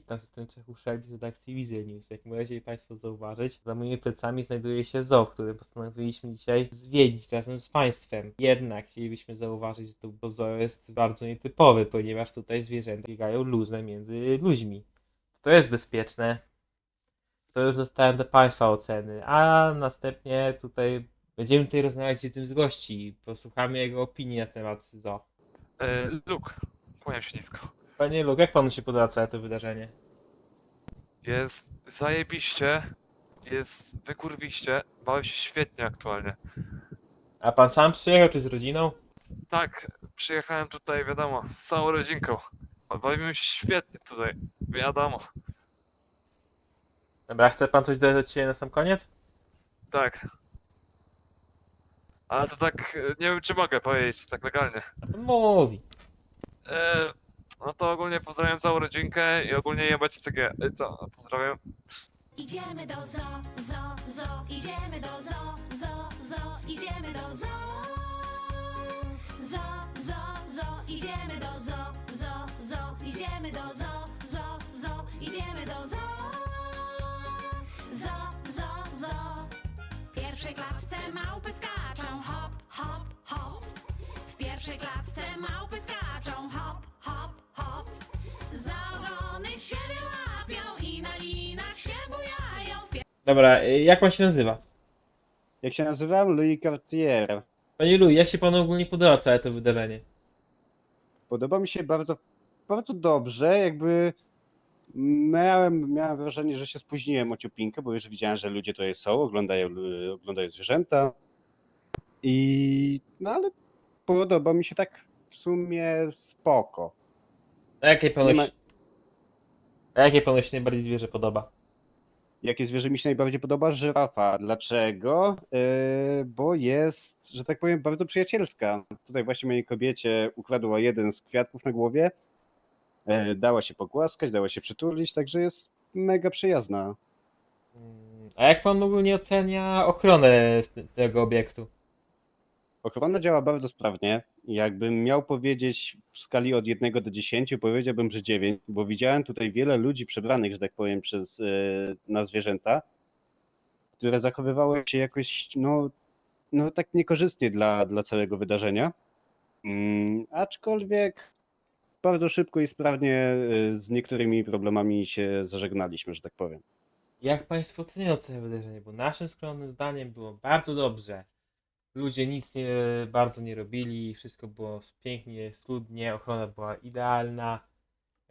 Witam w Cechu Shelby z redakcji Wizy News. Jak możecie Państwo zauważyć, za moimi plecami znajduje się zoo, który postanowiliśmy dzisiaj zwiedzić razem z Państwem. Jednak chcielibyśmy zauważyć, że to zoo jest bardzo nietypowy, ponieważ tutaj zwierzęta biegają luźno między ludźmi. To jest bezpieczne. To już zostałem do Państwa oceny, a następnie tutaj będziemy tutaj rozmawiać z jednym z gości. Posłuchamy jego opinii na temat zoo. E, Luke, kłaniam się nisko. Panie Luke, jak Panu się podoba całe to wydarzenie? Jest zajebiście, jest wykurwiście, bawię się świetnie aktualnie. A Pan sam przyjechał, czy z rodziną? Tak, przyjechałem tutaj, wiadomo, z całą rodzinką. Bawimy się świetnie tutaj, wiadomo. Dobra, chce pan coś dodać od siebie na sam koniec? Tak. Ale to tak, e, nie wiem czy mogę powiedzieć tak legalnie. A pan Mówi. E, no to ogólnie pozdrawiam całą rodzinkę i ogólnie jebać CG. E, Co? Pozdrawiam. Idziemy do zoo, zoo, zoo, idziemy do zoo, zoo, zoo, idziemy do zoo. Zoo, zoo, zoo, idziemy do zoo, zoo, zoo, idziemy do zoo, zoo, zoo, idziemy do zoo. Zoo, zoo, zoo. W pierwszej klatce małpy skaczą, hop, hop, hop. W pierwszej klatce małpy skaczą, hop, Dobra, y, jak pan się nazywa? Jak się nazywam? Louis Cartier. Panie Louis, jak się panu ogólnie podoba całe to wydarzenie? Podoba mi się bardzo, bardzo dobrze, jakby miałem, miałem wrażenie, że się spóźniłem o ciupinkę, bo już widziałem, że ludzie tutaj są, oglądają, y, oglądają zwierzęta i no ale podoba mi się tak w sumie spoko. A jakie panu Nie ma-. A jakie panu się najbardziej zwierzę podoba? Jakie zwierzę mi się najbardziej podoba? Żyrafa. Dlaczego? Yy, bo jest, że tak powiem, bardzo przyjacielska. Tutaj właśnie mojej kobiecie ukradła jeden z kwiatków na głowie. Yy, dała się pogłaskać, dała się przytulić, także jest mega przyjazna. Mm, A jak pan ogólnie ocenia ochronę tego obiektu? Ochrona działa bardzo sprawnie. Jakbym miał powiedzieć w skali od 1 do 10, powiedziałbym, że 9, bo widziałem tutaj wiele ludzi przebranych, że tak powiem, przez, yy, na zwierzęta, które zachowywały się jakoś, no, no tak niekorzystnie dla, dla całego wydarzenia. Mm, aczkolwiek bardzo szybko i sprawnie yy, z niektórymi problemami się zażegnaliśmy, że tak powiem. Jak państwo oceniają całe wydarzenie? Bo naszym skromnym zdaniem było bardzo dobrze. Ludzie nic nie, bardzo nie robili, wszystko było pięknie, schludnie, ochrona była idealna.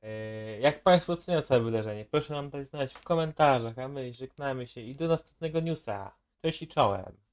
E, Jak państwo oceniają całe wydarzenie? Proszę nam dać znać w komentarzach, a my żegnamy się i do następnego newsa. Cześć i czołem.